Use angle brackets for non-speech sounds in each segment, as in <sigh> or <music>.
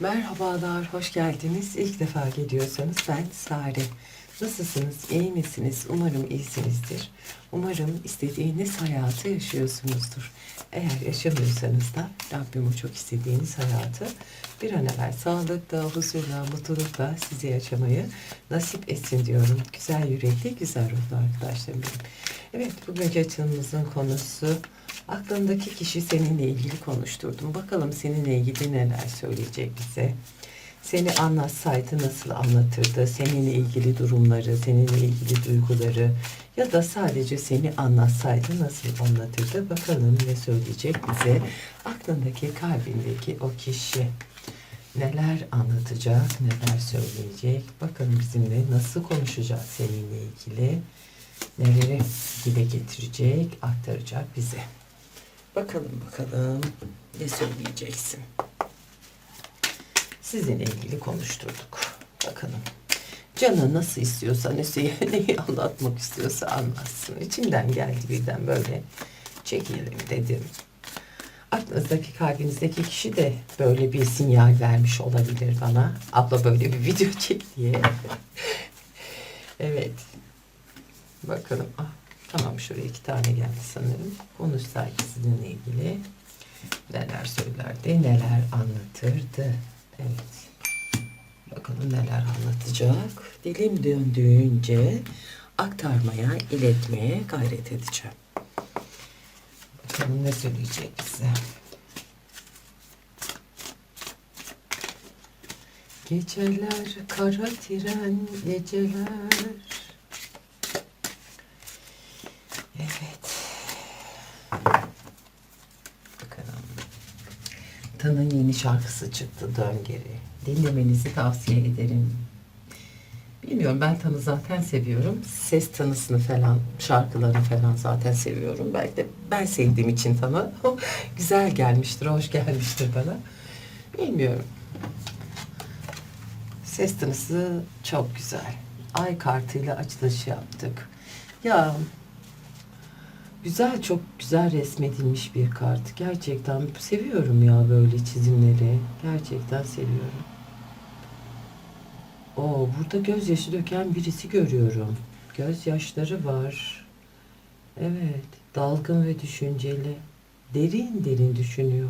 Merhabalar, hoş geldiniz. İlk defa geliyorsanız ben Sare. Nasılsınız, iyi misiniz? Umarım iyisinizdir. Umarım istediğiniz hayatı yaşıyorsunuzdur. Eğer yaşamıyorsanız da Rabbim o çok istediğiniz hayatı bir an evvel sağlıkla, huzurla, mutlulukla size yaşamayı nasip etsin diyorum. Güzel yürekli, güzel ruhlu arkadaşlarım benim. Evet, bugünkü açılımımızın konusu aklındaki kişi seninle ilgili konuşturdum. Bakalım seninle ilgili neler söyleyecek bize. Seni anlatsaydı nasıl anlatırdı? Seninle ilgili durumları, seninle ilgili duyguları ya da sadece seni anlatsaydı nasıl anlatırdı? Bakalım ne söyleyecek bize? Aklındaki, kalbindeki o kişi neler anlatacak, neler söyleyecek? Bakalım bizimle nasıl konuşacak seninle ilgili? Neleri dile getirecek, aktaracak bize. Bakalım bakalım ne söyleyeceksin. Sizinle ilgili konuşturduk. Bakalım. Canı nasıl istiyorsa, ne <laughs> neyi anlatmak istiyorsa anlatsın. İçimden geldi birden böyle çekelim dedim. Aklınızdaki, kalbinizdeki kişi de böyle bir sinyal vermiş olabilir bana. Abla böyle bir video <laughs> çek diye. evet. Bakalım. Ah, tamam şuraya iki tane geldi sanırım. Konuşsaydı sizinle ilgili neler söylerdi, neler anlatırdı. Evet. Bakalım neler anlatacak. Dilim döndüğünce aktarmaya, iletmeye gayret edeceğim. Bakalım ne söyleyecek bize. Geceler kara tren geceler. Evet. Bakalım. Tan'ın yeni şarkısı çıktı Dön Geri. Dinlemenizi tavsiye ederim. Bilmiyorum ben Tan'ı zaten seviyorum. Ses tanısını falan, şarkılarını falan zaten seviyorum. Belki de ben sevdiğim için Tan'ı <laughs> güzel gelmiştir, hoş gelmiştir bana. Bilmiyorum. Ses tanısı çok güzel. Ay kartıyla açılış yaptık. Ya Güzel, çok güzel resmedilmiş bir kart. Gerçekten seviyorum ya böyle çizimleri. Gerçekten seviyorum. Oo, burada gözyaşı döken birisi görüyorum. Gözyaşları var. Evet, dalgın ve düşünceli. Derin derin düşünüyor.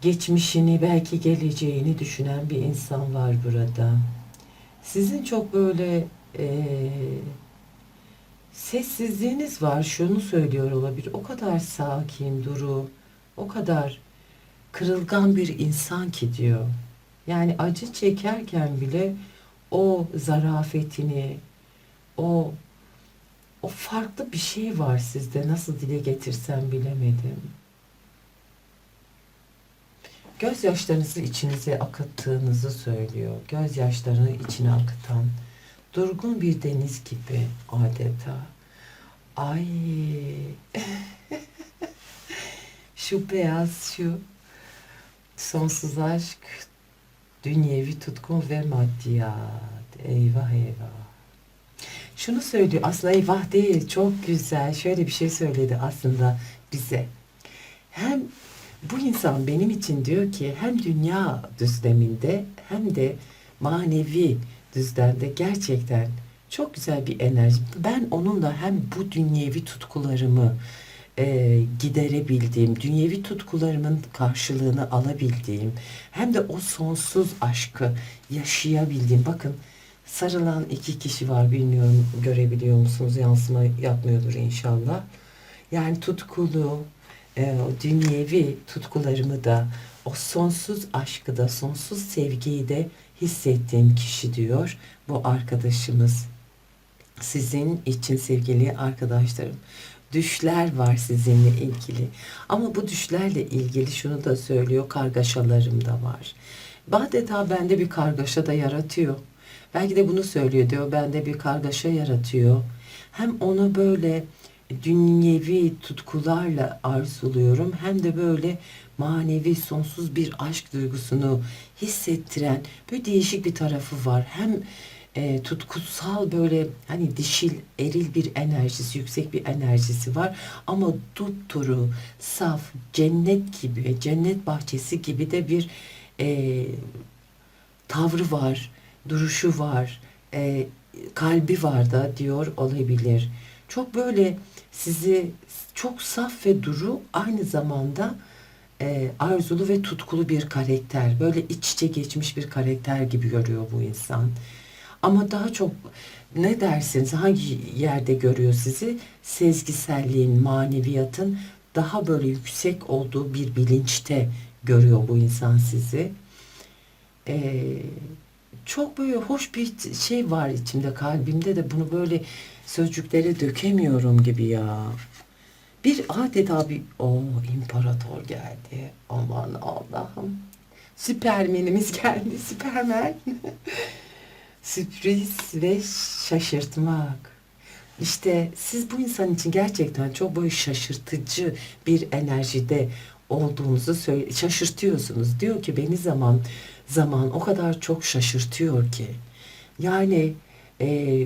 Geçmişini, belki geleceğini düşünen bir insan var burada. Sizin çok böyle eee sessizliğiniz var. Şunu söylüyor olabilir. O kadar sakin, duru, o kadar kırılgan bir insan ki diyor. Yani acı çekerken bile o zarafetini, o o farklı bir şey var sizde. Nasıl dile getirsem bilemedim. Gözyaşlarınızı içinize akıttığınızı söylüyor. Gözyaşlarını içine akıtan durgun bir deniz gibi adeta. Ay <laughs> şu beyaz şu sonsuz aşk dünyevi tutkun ve maddiyat. Eyvah eyvah. Şunu söylüyor aslında eyvah değil çok güzel şöyle bir şey söyledi aslında bize. Hem bu insan benim için diyor ki hem dünya düzleminde hem de manevi düzlemde gerçekten çok güzel bir enerji. Ben onunla hem bu dünyevi tutkularımı e, giderebildiğim, dünyevi tutkularımın karşılığını alabildiğim, hem de o sonsuz aşkı yaşayabildiğim. Bakın sarılan iki kişi var bilmiyorum görebiliyor musunuz? Yansıma yapmıyordur inşallah. Yani tutkulu, e, o dünyevi tutkularımı da, o sonsuz aşkı da, sonsuz sevgiyi de hissettiğim kişi diyor bu arkadaşımız. Sizin için sevgili arkadaşlarım. Düşler var sizinle ilgili. Ama bu düşlerle ilgili şunu da söylüyor, kargaşalarım da var. Adeta bende bir kargaşa da yaratıyor. Belki de bunu söylüyor diyor, bende bir kargaşa yaratıyor. Hem onu böyle dünyevi tutkularla arzuluyorum hem de böyle manevi sonsuz bir aşk duygusunu hissettiren böyle değişik bir tarafı var. Hem e, tutkusal böyle hani dişil, eril bir enerjisi, yüksek bir enerjisi var. Ama dupduru, saf, cennet gibi, cennet bahçesi gibi de bir e, tavrı var, duruşu var, e, kalbi var da diyor olabilir. Çok böyle sizi çok saf ve duru aynı zamanda e, arzulu ve tutkulu bir karakter. Böyle iç içe geçmiş bir karakter gibi görüyor bu insan. Ama daha çok ne dersiniz hangi yerde görüyor sizi? Sezgiselliğin, maneviyatın daha böyle yüksek olduğu bir bilinçte görüyor bu insan sizi. Ee, çok böyle hoş bir şey var içimde kalbimde de bunu böyle sözcüklere dökemiyorum gibi ya. Bir adeta bir o imparator geldi. Aman Allah'ım. Süpermenimiz geldi. <laughs> Süpermen. Sürpriz ve şaşırtmak. İşte siz bu insan için gerçekten çok böyle şaşırtıcı bir enerjide olduğunuzu söyle şaşırtıyorsunuz. Diyor ki beni zaman zaman o kadar çok şaşırtıyor ki. Yani e,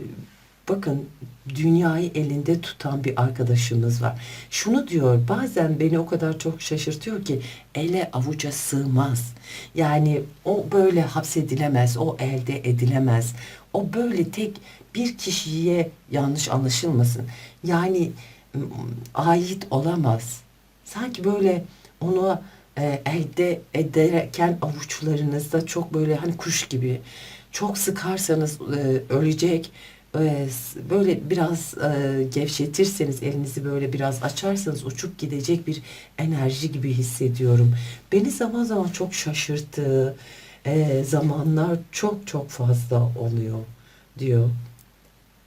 bakın dünyayı elinde tutan bir arkadaşımız var. Şunu diyor bazen beni o kadar çok şaşırtıyor ki ele avuca sığmaz. Yani o böyle hapsedilemez, o elde edilemez. O böyle tek bir kişiye yanlış anlaşılmasın. Yani m, ait olamaz. Sanki böyle onu e, elde ederken avuçlarınızda çok böyle hani kuş gibi çok sıkarsanız e, ölecek e, böyle biraz e, gevşetirseniz elinizi böyle biraz açarsanız uçup gidecek bir enerji gibi hissediyorum. Beni zaman zaman çok şaşırttığı e, zamanlar çok çok fazla oluyor diyor.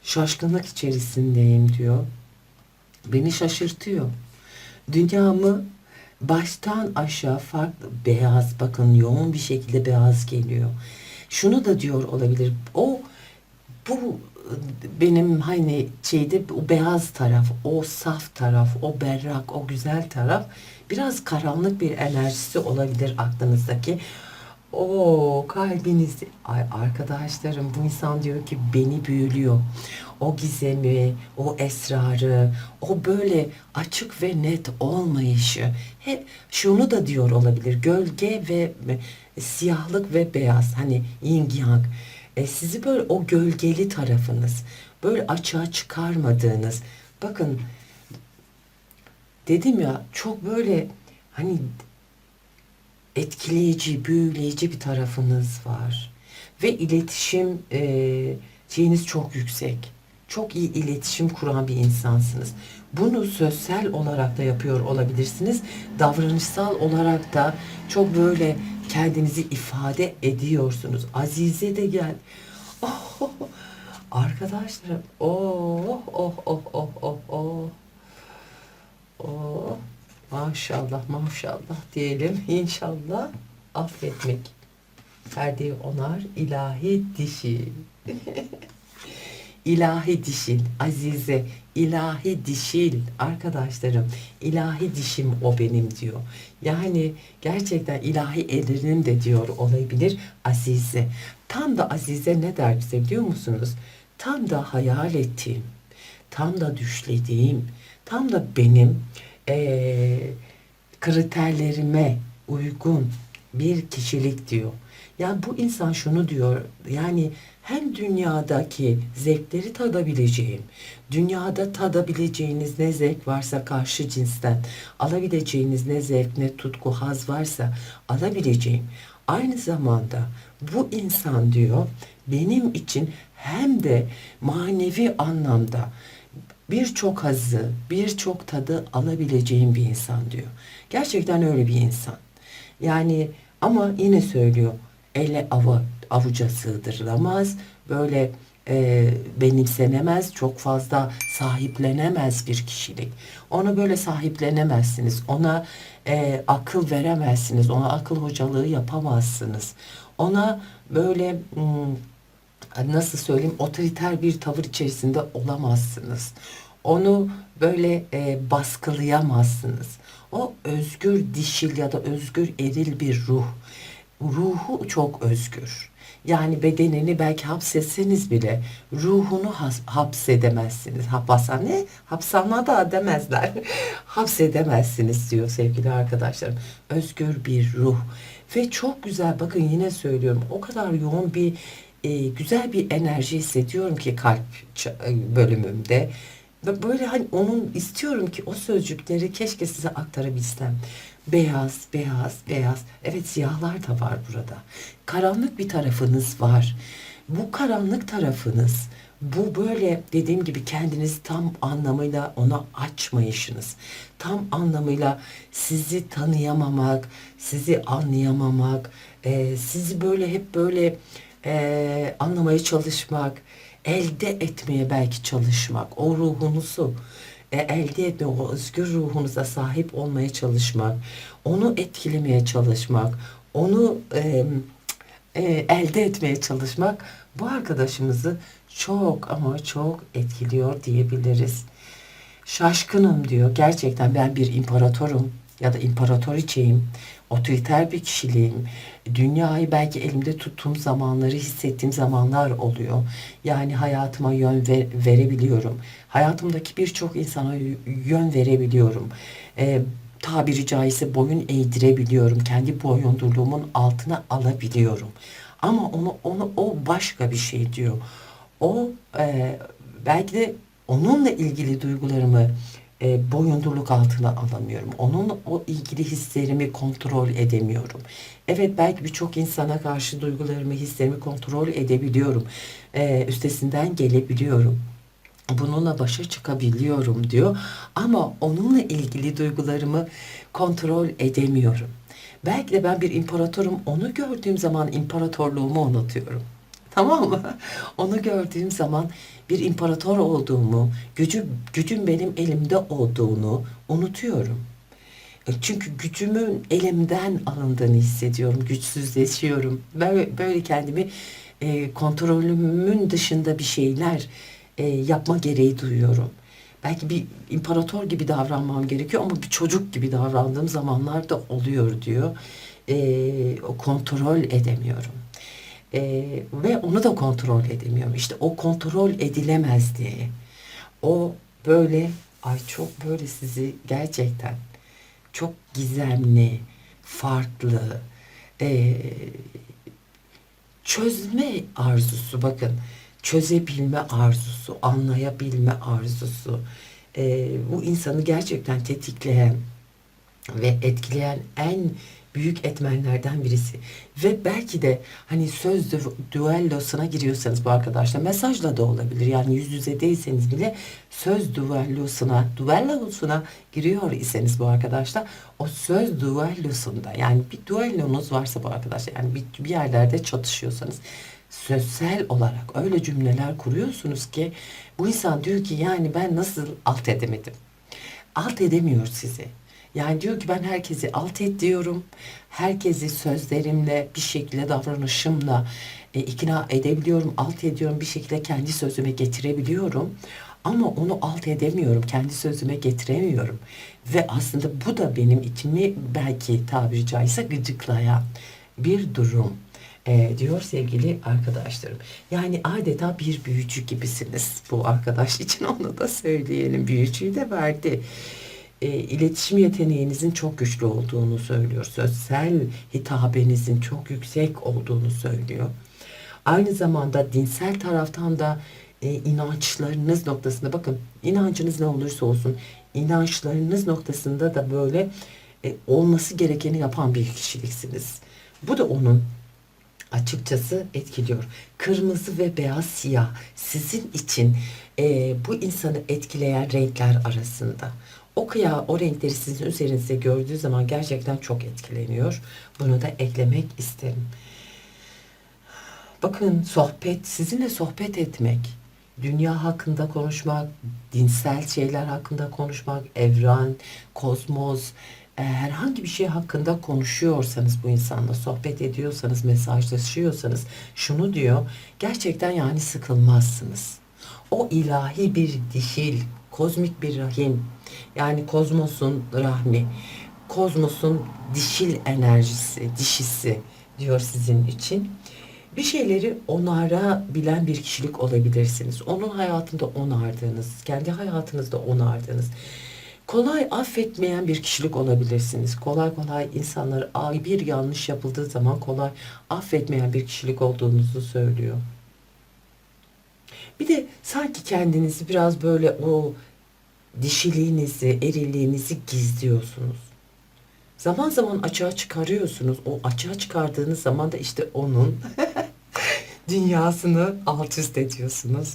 Şaşkınlık içerisindeyim diyor. Beni şaşırtıyor. Dünyamı baştan aşağı farklı beyaz bakın yoğun bir şekilde beyaz geliyor. Şunu da diyor olabilir. O bu benim hani şeyde o beyaz taraf, o saf taraf, o berrak, o güzel taraf biraz karanlık bir enerjisi olabilir aklınızdaki. O kalbiniz, ay arkadaşlarım bu insan diyor ki beni büyülüyor. O gizemi, o esrarı, o böyle açık ve net olmayışı. Hep şunu da diyor olabilir. Gölge ve siyahlık ve beyaz hani yin yang. E, sizi böyle o gölgeli tarafınız, böyle açığa çıkarmadığınız. Bakın dedim ya çok böyle hani etkileyici, büyüleyici bir tarafınız var. Ve iletişim e, şeyiniz çok yüksek. Çok iyi iletişim kuran bir insansınız. Bunu sözsel olarak da yapıyor olabilirsiniz. Davranışsal olarak da çok böyle kendinizi ifade ediyorsunuz. Azize de gel. Oh, arkadaşlarım. Oh, oh, oh, oh, oh, oh. Oh, maşallah maşallah diyelim. İnşallah affetmek. Perdeyi onar ilahi dişi. <laughs> ilahi dişil, azize, ilahi dişil arkadaşlarım. ilahi dişim o benim diyor. Yani gerçekten ilahi elinim de diyor olabilir azize. Tam da azize ne der bize biliyor musunuz? Tam da hayal ettiğim, tam da düşlediğim, tam da benim eee, kriterlerime uygun bir kişilik diyor. Yani bu insan şunu diyor. Yani hem dünyadaki zevkleri tadabileceğim, dünyada tadabileceğiniz ne zevk varsa karşı cinsten, alabileceğiniz ne zevk, ne tutku, haz varsa alabileceğim. Aynı zamanda bu insan diyor benim için hem de manevi anlamda birçok hazı, birçok tadı alabileceğim bir insan diyor. Gerçekten öyle bir insan. Yani ama yine söylüyor ele ava, avuca sığdırılamaz. Böyle e, benimsenemez, çok fazla sahiplenemez bir kişilik. Onu böyle sahiplenemezsiniz. Ona e, akıl veremezsiniz. Ona akıl hocalığı yapamazsınız. Ona böyle hmm, nasıl söyleyeyim otoriter bir tavır içerisinde olamazsınız. Onu böyle e, baskılayamazsınız. O özgür dişil ya da özgür eril bir ruh. Ruhu çok özgür. Yani bedenini belki hapsetseniz bile ruhunu has- hapsedemezsiniz. Hapishane, hapsana demezler. <laughs> Hapsedemezsiniz diyor sevgili arkadaşlarım. Özgür bir ruh. Ve çok güzel bakın yine söylüyorum o kadar yoğun bir e, güzel bir enerji hissediyorum ki kalp e, bölümümde. Ve böyle hani onun istiyorum ki o sözcükleri keşke size aktarabilsem. Beyaz, beyaz, beyaz. Evet siyahlar da var burada. Karanlık bir tarafınız var. Bu karanlık tarafınız bu böyle dediğim gibi kendinizi tam anlamıyla ona açmayışınız. Tam anlamıyla sizi tanıyamamak, sizi anlayamamak, e, sizi böyle hep böyle e, anlamaya çalışmak, elde etmeye belki çalışmak, o ruhunuzu e, elde etme, o özgür ruhunuza sahip olmaya çalışmak, onu etkilemeye çalışmak, onu e, e, elde etmeye çalışmak bu arkadaşımızı çok ama çok etkiliyor diyebiliriz. Şaşkınım diyor. Gerçekten ben bir imparatorum ya da imparatoriçeyim. Otoriter bir kişiliğim. Dünyayı belki elimde tuttuğum zamanları hissettiğim zamanlar oluyor. Yani hayatıma yön ver- verebiliyorum. Hayatımdaki birçok insana yön verebiliyorum. Ee, tabiri caizse boyun eğdirebiliyorum. Kendi boyundurluğumun altına alabiliyorum. Ama onu onu o başka bir şey diyor. O e, belki de onunla ilgili duygularımı e, boyundurluk altına alamıyorum. Onun o ilgili hislerimi kontrol edemiyorum. Evet belki birçok insana karşı duygularımı, hislerimi kontrol edebiliyorum. E, üstesinden gelebiliyorum. Bununla başa çıkabiliyorum diyor. Ama onunla ilgili duygularımı kontrol edemiyorum. Belki de ben bir imparatorum. Onu gördüğüm zaman imparatorluğumu unutuyorum. Tamam mı? <laughs> Onu gördüğüm zaman bir imparator olduğumu, gücü, gücün benim elimde olduğunu unutuyorum. E, Çünkü gücümün elimden alındığını hissediyorum, güçsüzleşiyorum. Böyle, böyle kendimi e, kontrolümün dışında bir şeyler e, yapma gereği duyuyorum. Belki bir imparator gibi davranmam gerekiyor ama bir çocuk gibi davrandığım zamanlar da oluyor diyor. E, o kontrol edemiyorum. Ee, ve onu da kontrol edemiyorum. İşte o kontrol edilemez diye. O böyle ay çok böyle sizi gerçekten çok gizemli, farklı, ee, çözme arzusu bakın. Çözebilme arzusu, anlayabilme arzusu. Ee, bu insanı gerçekten tetikleyen ve etkileyen en büyük etmenlerden birisi. Ve belki de hani söz dü- düellosuna giriyorsanız bu arkadaşla mesajla da olabilir. Yani yüz yüze değilseniz bile söz düellosuna, düellosuna giriyor iseniz bu arkadaşla o söz düellosunda yani bir düellonuz varsa bu arkadaşlar yani bir, bir yerlerde çatışıyorsanız sözsel olarak öyle cümleler kuruyorsunuz ki bu insan diyor ki yani ben nasıl alt edemedim? alt edemiyor sizi. Yani diyor ki ben herkesi alt et diyorum. Herkesi sözlerimle bir şekilde davranışımla e, ikna edebiliyorum, alt ediyorum. Bir şekilde kendi sözüme getirebiliyorum. Ama onu alt edemiyorum, kendi sözüme getiremiyorum. Ve aslında bu da benim içimi belki tabiri caizse gıcıklayan bir durum. E, diyor sevgili arkadaşlarım. Yani adeta bir büyücü gibisiniz bu arkadaş için onu da söyleyelim. Büyücüyü de verdi. E, iletişim yeteneğinizin çok güçlü olduğunu söylüyor. Sözsel hitabenizin çok yüksek olduğunu söylüyor. Aynı zamanda dinsel taraftan da e, inançlarınız noktasında bakın inancınız ne olursa olsun inançlarınız noktasında da böyle e, olması gerekeni yapan bir kişiliksiniz. Bu da onun açıkçası etkiliyor. Kırmızı ve beyaz siyah sizin için e, bu insanı etkileyen renkler arasında. O kıya, o renkleri sizin üzerinizde gördüğü zaman gerçekten çok etkileniyor. Bunu da eklemek isterim. Bakın sohbet, sizinle sohbet etmek, dünya hakkında konuşmak, dinsel şeyler hakkında konuşmak, evren, kozmos, e, herhangi bir şey hakkında konuşuyorsanız bu insanla sohbet ediyorsanız, mesajlaşıyorsanız şunu diyor, gerçekten yani sıkılmazsınız. O ilahi bir dişil, kozmik bir rahim, yani kozmosun rahmi, kozmosun dişil enerjisi, dişisi diyor sizin için. bir şeyleri onarabilen bir kişilik olabilirsiniz. Onun hayatında onardığınız, kendi hayatınızda onardığınız, kolay affetmeyen bir kişilik olabilirsiniz. Kolay kolay insanları ay bir yanlış yapıldığı zaman kolay affetmeyen bir kişilik olduğunuzu söylüyor. Bir de sanki kendinizi biraz böyle o dişiliğinizi, erilliğinizi gizliyorsunuz. Zaman zaman açığa çıkarıyorsunuz. O açığa çıkardığınız zaman da işte onun <laughs> dünyasını alt üst ediyorsunuz.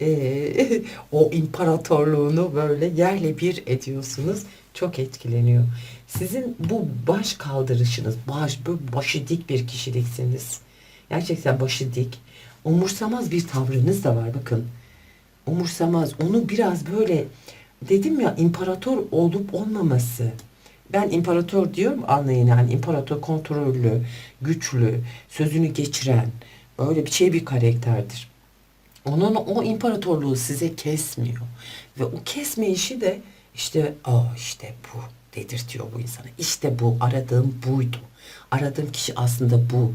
Ee, <laughs> o imparatorluğunu böyle yerle bir ediyorsunuz. Çok etkileniyor. Sizin bu baş kaldırışınız, baş, bu başı dik bir kişiliksiniz. Gerçekten başı dik. Umursamaz bir tavrınız da var bakın. Umursamaz. Onu biraz böyle dedim ya imparator olup olmaması. Ben imparator diyorum anlayın yani imparator kontrollü, güçlü, sözünü geçiren öyle bir şey bir karakterdir. Onun o imparatorluğu size kesmiyor. Ve o kesme işi de işte aa işte bu dedirtiyor bu insana. İşte bu aradığım buydu. Aradığım kişi aslında bu.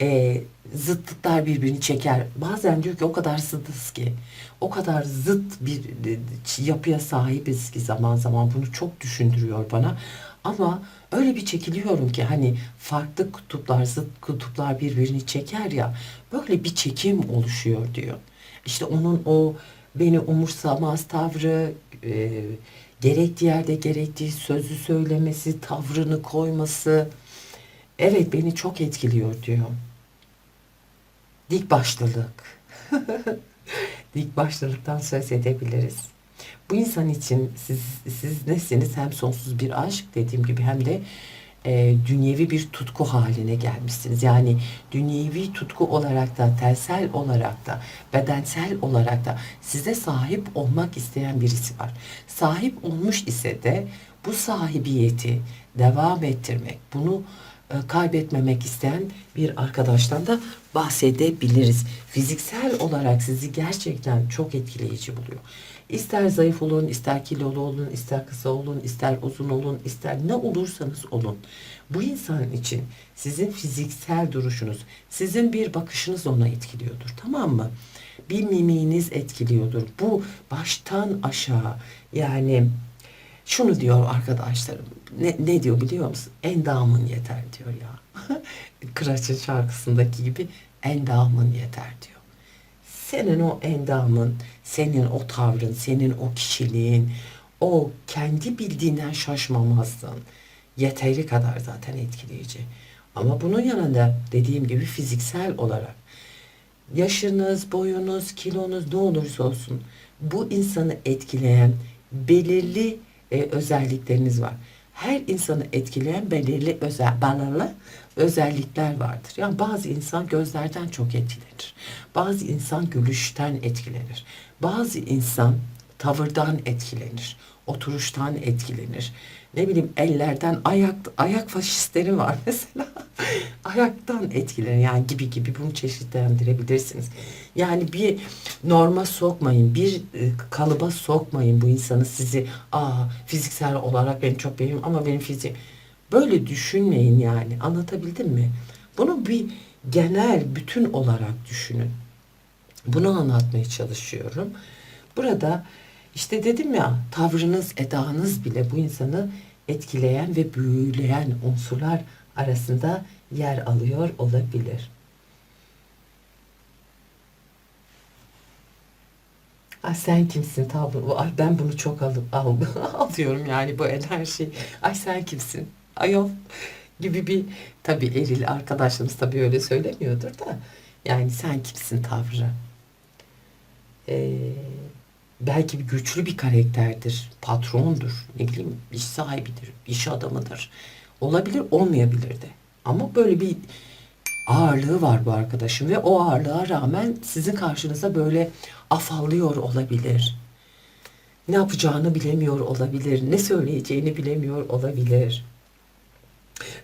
Ee, zıtlıklar birbirini çeker. Bazen diyor ki o kadar zıtız ki. O kadar zıt bir e, yapıya sahibiz ki zaman zaman bunu çok düşündürüyor bana. Ama öyle bir çekiliyorum ki hani farklı kutuplar, zıt kutuplar birbirini çeker ya. Böyle bir çekim oluşuyor diyor. İşte onun o beni umursamaz tavrı, e, gerektiği yerde gerektiği sözü söylemesi, tavrını koyması. Evet beni çok etkiliyor diyor. Dik başlılık. <laughs> Dik başlılıktan söz edebiliriz. Bu insan için siz, siz nesiniz? Hem sonsuz bir aşk dediğim gibi hem de e, dünyevi bir tutku haline gelmişsiniz. Yani dünyevi tutku olarak da, telsel olarak da, bedensel olarak da size sahip olmak isteyen birisi var. Sahip olmuş ise de bu sahibiyeti devam ettirmek, bunu kaybetmemek isteyen bir arkadaştan da bahsedebiliriz. Fiziksel olarak sizi gerçekten çok etkileyici buluyor. İster zayıf olun, ister kilolu olun, ister kısa olun, ister uzun olun, ister ne olursanız olun. Bu insan için sizin fiziksel duruşunuz, sizin bir bakışınız ona etkiliyordur. Tamam mı? Bir mimiğiniz etkiliyordur. Bu baştan aşağı yani şunu diyor arkadaşlarım. Ne, ne diyor biliyor musun? Endamın yeter diyor ya. <laughs> Kıraç'ın şarkısındaki gibi endamın yeter diyor. Senin o endamın, senin o tavrın, senin o kişiliğin, o kendi bildiğinden şaşmamazsın. Yeteri kadar zaten etkileyici. Ama bunun yanında dediğim gibi fiziksel olarak yaşınız, boyunuz, kilonuz ne olursa olsun bu insanı etkileyen belirli e, özellikleriniz var. Her insanı etkileyen belirli özel, belirli özellikler vardır. Yani bazı insan gözlerden çok etkilenir. Bazı insan gülüşten etkilenir. Bazı insan tavırdan etkilenir. Oturuştan etkilenir. Ne bileyim ellerden ayak ayak faşistleri var <laughs> mesela. Ayaktan etkilenir yani gibi gibi bunu çeşitlendirebilirsiniz. Yani bir norma sokmayın, bir e, kalıba sokmayın bu insanı sizi. Aa fiziksel olarak beni çok beğeniyorum ama benim fiziğim Böyle düşünmeyin yani. Anlatabildim mi? Bunu bir genel bütün olarak düşünün. Bunu anlatmaya çalışıyorum. Burada işte dedim ya tavrınız, edanız bile bu insanı etkileyen ve büyüleyen unsurlar arasında yer alıyor olabilir. Ay sen kimsin tavrı? Ay ben bunu çok alıp al, <laughs> alıyorum yani bu enerji. Ay sen kimsin? ayol gibi bir tabii eril arkadaşlarımız tabii öyle söylemiyordur da yani sen kimsin tavrı. Ee, belki bir güçlü bir karakterdir, patrondur, ne bileyim iş sahibidir, iş adamıdır. Olabilir, olmayabilir de. Ama böyle bir ağırlığı var bu arkadaşım ve o ağırlığa rağmen sizin karşınıza böyle afallıyor olabilir. Ne yapacağını bilemiyor olabilir, ne söyleyeceğini bilemiyor olabilir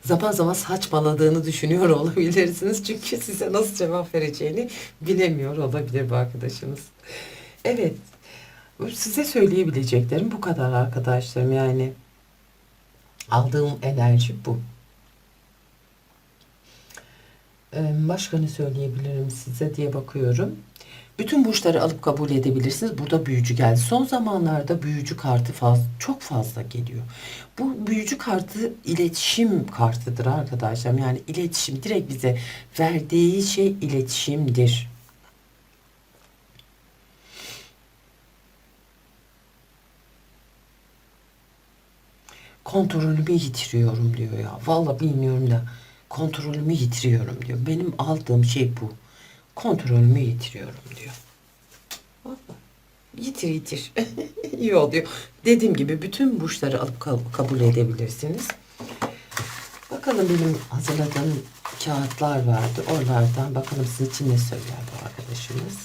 zaman zaman saçmaladığını düşünüyor olabilirsiniz. Çünkü size nasıl cevap vereceğini bilemiyor olabilir bu arkadaşınız. Evet. Size söyleyebileceklerim bu kadar arkadaşlarım yani. Aldığım enerji bu. Ee, Başka ne söyleyebilirim size diye bakıyorum. Bütün burçları alıp kabul edebilirsiniz. Burada büyücü geldi. Son zamanlarda büyücü kartı fazla, çok fazla geliyor. Bu büyücü kartı iletişim kartıdır arkadaşlar. Yani iletişim direkt bize verdiği şey iletişimdir. Kontrolümü yitiriyorum diyor ya. Vallahi bilmiyorum da kontrolümü yitiriyorum diyor. Benim aldığım şey bu. Kontrolümü yitiriyorum diyor. Yitir yitir. <laughs> İyi oluyor. Dediğim gibi bütün burçları alıp kab- kabul edebilirsiniz. Bakalım benim hazırladığım kağıtlar vardı. Oralardan bakalım sizin için ne söyler bu arkadaşımız.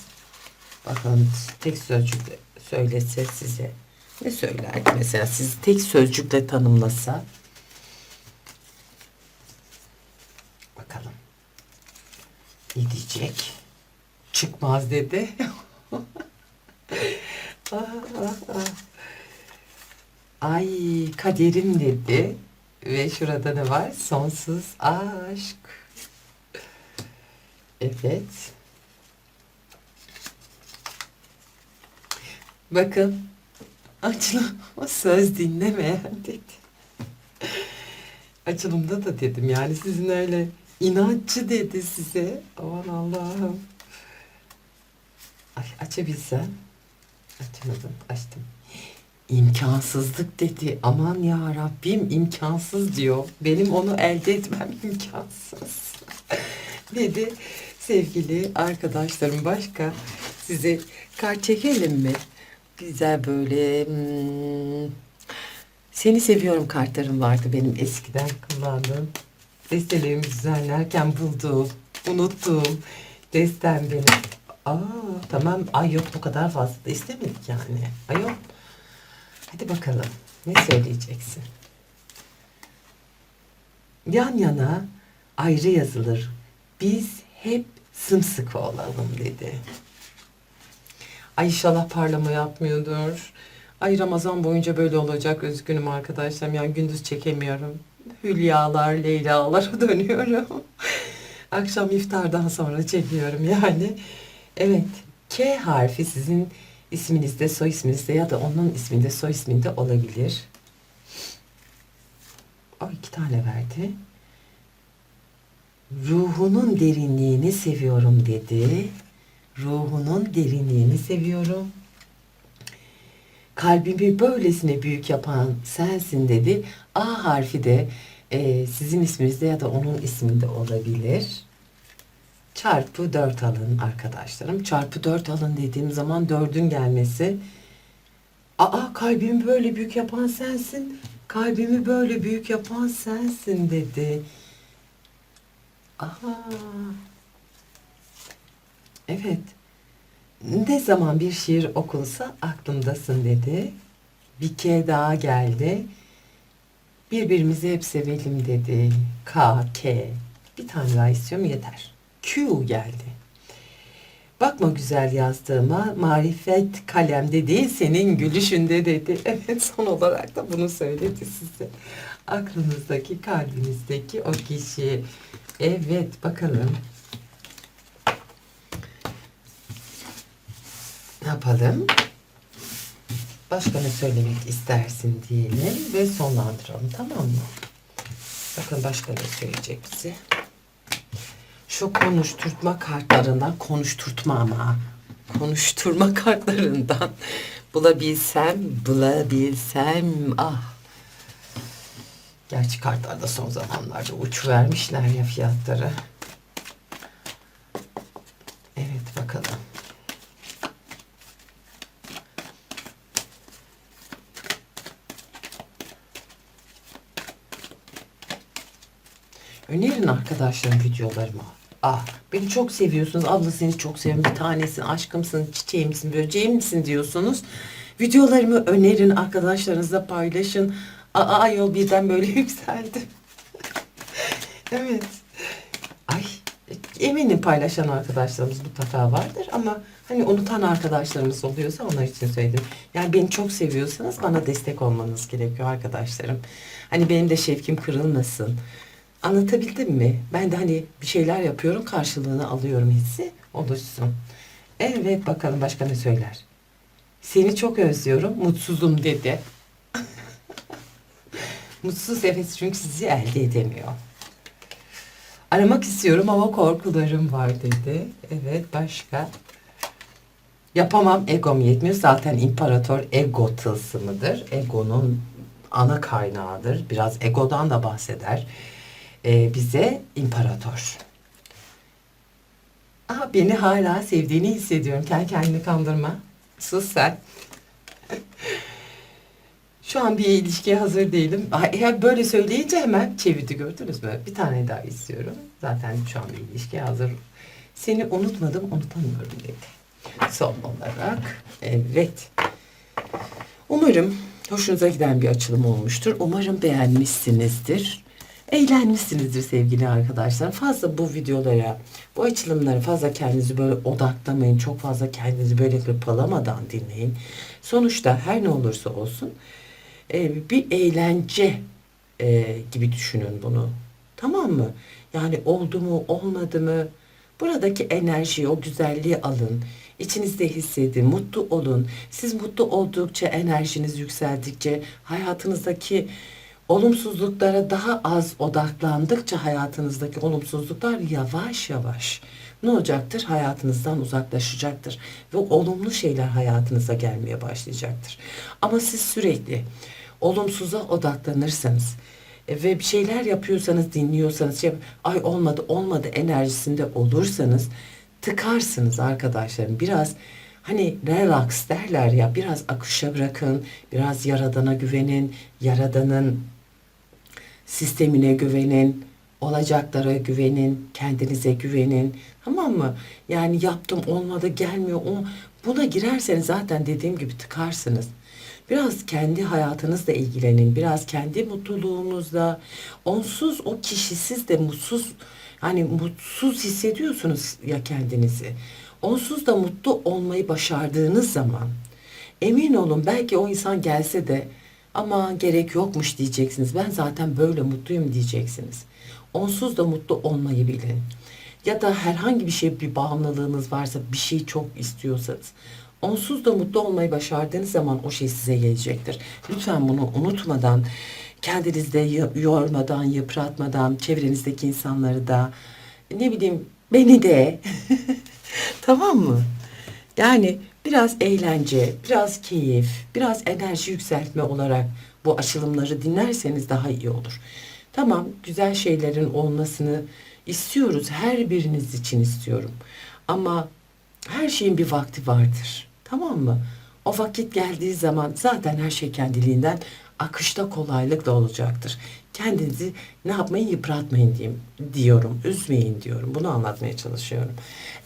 Bakalım tek sözcükle söylese size ne söylerdi mesela sizi tek sözcükle tanımlasa. Bakalım. Ne diyecek? Çıkmaz dedi. <laughs> Ah, ah, ah. Ay kaderim dedi. Ve şurada ne var? Sonsuz aşk. Evet. Bakın. Açılım o söz dinlemeyen dedi. Açılımda da dedim yani sizin öyle inatçı dedi size. Aman Allah'ım. Ay açabilsem. Açamadım. Açtım. İmkansızlık dedi. Aman ya Rabbim imkansız diyor. Benim onu elde etmem <laughs> imkansız. dedi. Sevgili arkadaşlarım başka size kart çekelim mi? Güzel böyle hmm, seni seviyorum kartlarım vardı benim eskiden kullandığım. Destelerimi düzenlerken bulduğum, unuttuğum destem benim. Aa tamam. Ay yok bu kadar fazla da istemedik yani. Ay yok. Hadi bakalım. Ne söyleyeceksin? Yan yana ayrı yazılır. Biz hep sımsıkı olalım dedi. Ay inşallah parlama yapmıyordur. Ay Ramazan boyunca böyle olacak üzgünüm arkadaşlarım. Yani gündüz çekemiyorum. Hülyalar, Leylalar <laughs> dönüyorum. Akşam iftardan sonra çekiyorum yani. Evet. K harfi sizin isminizde, soy isminizde ya da onun isminde, soy isminde olabilir. O iki tane verdi. Ruhunun derinliğini seviyorum dedi. Ruhunun derinliğini seviyorum. Kalbimi böylesine büyük yapan sensin dedi. A harfi de e, sizin isminizde ya da onun isminde olabilir. Çarpı 4 alın arkadaşlarım. Çarpı 4 alın dediğim zaman 4'ün gelmesi. Aa kalbimi böyle büyük yapan sensin. Kalbimi böyle büyük yapan sensin dedi. Aha. Evet. Ne zaman bir şiir okunsa aklımdasın dedi. Bir kere daha geldi. Birbirimizi hep sevelim dedi. K, K. Bir tane daha istiyorum yeter. Q geldi. Bakma güzel yazdığıma marifet kalemde değil senin gülüşünde dedi. <laughs> Evet son olarak da bunu söyledi size. Aklınızdaki kalbinizdeki o kişi. Evet bakalım. Ne yapalım? Başka ne söylemek istersin diyelim ve sonlandıralım tamam mı? Bakın başka ne söyleyecek bize? Şu konuşturma kartlarından konuşturtma ama konuşturma kartlarından bulabilsem bulabilsem ah Gerçi kartlarda son zamanlarda uç vermişler ya fiyatları. Evet bakalım. Önerin arkadaşlarım videolarımı. Ah beni çok seviyorsunuz. Abla seni çok seviyorum. Bir tanesin, aşkımsın, çiçeğimsin, böceğimsin diyorsunuz. Videolarımı önerin arkadaşlarınızla paylaşın. Aa ayol birden böyle <laughs> yükseldi. evet. Ay eminim paylaşan arkadaşlarımız mutlaka vardır ama hani unutan arkadaşlarımız oluyorsa onlar için söyledim. Yani beni çok seviyorsanız bana destek olmanız gerekiyor arkadaşlarım. Hani benim de şevkim kırılmasın. Anlatabildim mi? Ben de hani bir şeyler yapıyorum karşılığını alıyorum hissi oluşsun. Evet bakalım başka ne söyler? Seni çok özlüyorum, mutsuzum dedi. <laughs> Mutsuz evet çünkü sizi elde edemiyor. Aramak istiyorum ama korkularım var dedi. Evet başka? Yapamam egom yetmiyor. Zaten imparator ego tılsımıdır. Egonun ana kaynağıdır. Biraz egodan da bahseder. Ee, bize imparator. Aa, beni hala sevdiğini hissediyorum. Kendi kendini kandırma. Sus sen. <laughs> Şu an bir ilişkiye hazır değilim. Eğer böyle söyleyince hemen çevirdi gördünüz mü? Bir tane daha istiyorum. Zaten şu an bir ilişkiye hazır. Seni unutmadım, unutamıyorum dedi. Son olarak evet. Umarım hoşunuza giden bir açılım olmuştur. Umarım beğenmişsinizdir. Eğlenmişsinizdir sevgili arkadaşlar. Fazla bu videolara, bu açılımlara fazla kendinizi böyle odaklamayın. Çok fazla kendinizi böyle hırpalamadan dinleyin. Sonuçta her ne olursa olsun e, bir eğlence e, gibi düşünün bunu. Tamam mı? Yani oldu mu, olmadı mı? Buradaki enerjiyi, o güzelliği alın. İçinizde hissedin, mutlu olun. Siz mutlu oldukça, enerjiniz yükseldikçe, hayatınızdaki olumsuzluklara daha az odaklandıkça hayatınızdaki olumsuzluklar yavaş yavaş ne olacaktır? Hayatınızdan uzaklaşacaktır ve olumlu şeyler hayatınıza gelmeye başlayacaktır. Ama siz sürekli olumsuza odaklanırsanız e, ve bir şeyler yapıyorsanız, dinliyorsanız, şey, ay olmadı olmadı enerjisinde olursanız tıkarsınız arkadaşlarım. Biraz hani relax derler ya biraz akışa bırakın, biraz yaradana güvenin, yaradanın sistemine güvenin, olacaklara güvenin, kendinize güvenin. Tamam mı? Yani yaptım olmadı gelmiyor. O, buna girerseniz zaten dediğim gibi tıkarsınız. Biraz kendi hayatınızla ilgilenin. Biraz kendi mutluluğunuzla. Onsuz o kişisiz de mutsuz hani mutsuz hissediyorsunuz ya kendinizi. Onsuz da mutlu olmayı başardığınız zaman emin olun belki o insan gelse de ama gerek yokmuş diyeceksiniz. Ben zaten böyle mutluyum diyeceksiniz. Onsuz da mutlu olmayı bilin. Ya da herhangi bir şey bir bağımlılığınız varsa bir şey çok istiyorsanız onsuz da mutlu olmayı başardığınız zaman o şey size gelecektir. Lütfen bunu unutmadan kendinizde yormadan, yıpratmadan çevrenizdeki insanları da ne bileyim beni de <laughs> tamam mı? Yani biraz eğlence, biraz keyif, biraz enerji yükseltme olarak bu açılımları dinlerseniz daha iyi olur. Tamam, güzel şeylerin olmasını istiyoruz. Her biriniz için istiyorum. Ama her şeyin bir vakti vardır. Tamam mı? O vakit geldiği zaman zaten her şey kendiliğinden akışta kolaylıkla olacaktır. Kendinizi ne yapmayın yıpratmayın diyeyim, diyorum. Üzmeyin diyorum. Bunu anlatmaya çalışıyorum.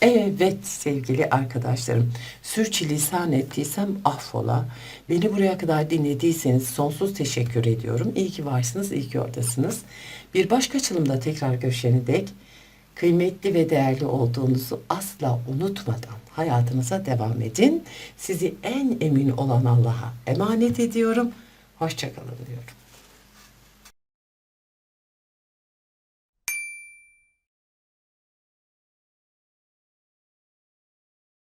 Evet sevgili arkadaşlarım. Sürçülisan ettiysem affola. Beni buraya kadar dinlediyseniz sonsuz teşekkür ediyorum. İyi ki varsınız, iyi ki oradasınız. Bir başka açılımda tekrar görüşene dek kıymetli ve değerli olduğunuzu asla unutmadan hayatınıza devam edin. Sizi en emin olan Allah'a emanet ediyorum. Hoşçakalın diyorum.